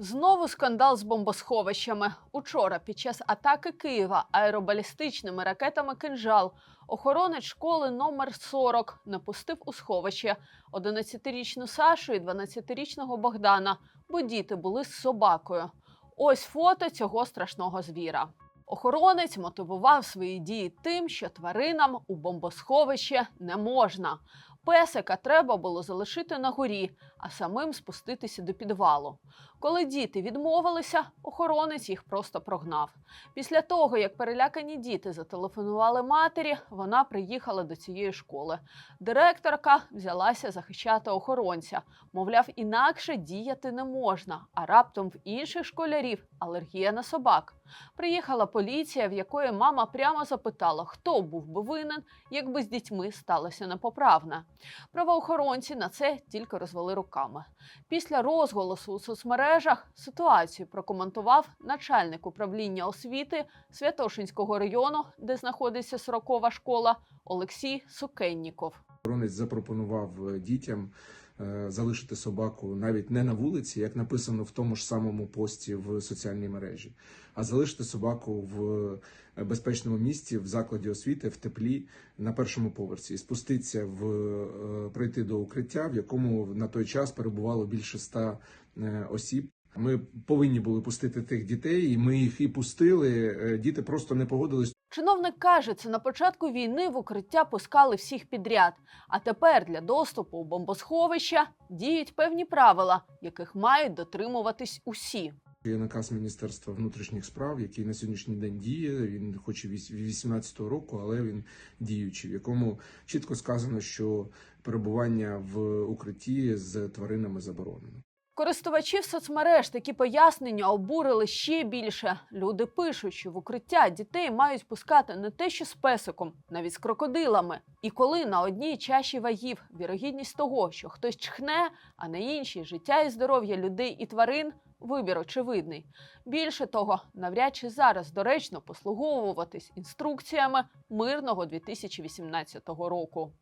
Знову скандал з бомбосховищами. Учора під час атаки Києва аеробалістичними ракетами «Кинжал» охоронець школи номер 40 не пустив у сховище 11-річну Сашу і 12-річного Богдана, бо діти були з собакою. Ось фото цього страшного звіра. Охоронець мотивував свої дії тим, що тваринам у бомбосховище не можна. Песика треба було залишити на горі, а самим спуститися до підвалу. Коли діти відмовилися, охоронець їх просто прогнав. Після того, як перелякані діти зателефонували матері, вона приїхала до цієї школи. Директорка взялася захищати охоронця. Мовляв, інакше діяти не можна, а раптом в інших школярів алергія на собак. Приїхала поліція, в якої мама прямо запитала, хто був би винен, якби з дітьми сталося непоправне. Правоохоронці на це тільки розвели руками. Після розголосу у соцмережах ситуацію прокоментував начальник управління освіти Святошинського району, де знаходиться 40-ва школа, Олексій Сукенніков. Охоронець запропонував е, дітям залишити собаку навіть не на вулиці, як написано в тому ж самому пості в соціальній мережі, а залишити собаку в е, безпечному місці в закладі освіти в теплі на першому поверсі і спуститися в е, прийти до укриття, в якому на той час перебувало більше ста е, осіб. Ми повинні були пустити тих дітей, і ми їх і пустили. Е, Діти просто не погодились. Чиновник каже, це на початку війни в укриття пускали всіх підряд. А тепер для доступу у бомбосховища діють певні правила, яких мають дотримуватись усі. Є наказ Міністерства внутрішніх справ, який на сьогоднішній день діє. Він хоч і віс- 18-го року, але він діючий, в якому чітко сказано, що перебування в укритті з тваринами заборонено. Користувачів соцмереж такі пояснення обурили ще більше. Люди пишуть, що в укриття дітей мають пускати не те, що з песиком, навіть з крокодилами. І коли на одній чаші вагів вірогідність того, що хтось чхне, а на іншій життя і здоров'я людей і тварин. Вибір очевидний. Більше того, навряд чи зараз доречно послуговуватись інструкціями мирного 2018 року.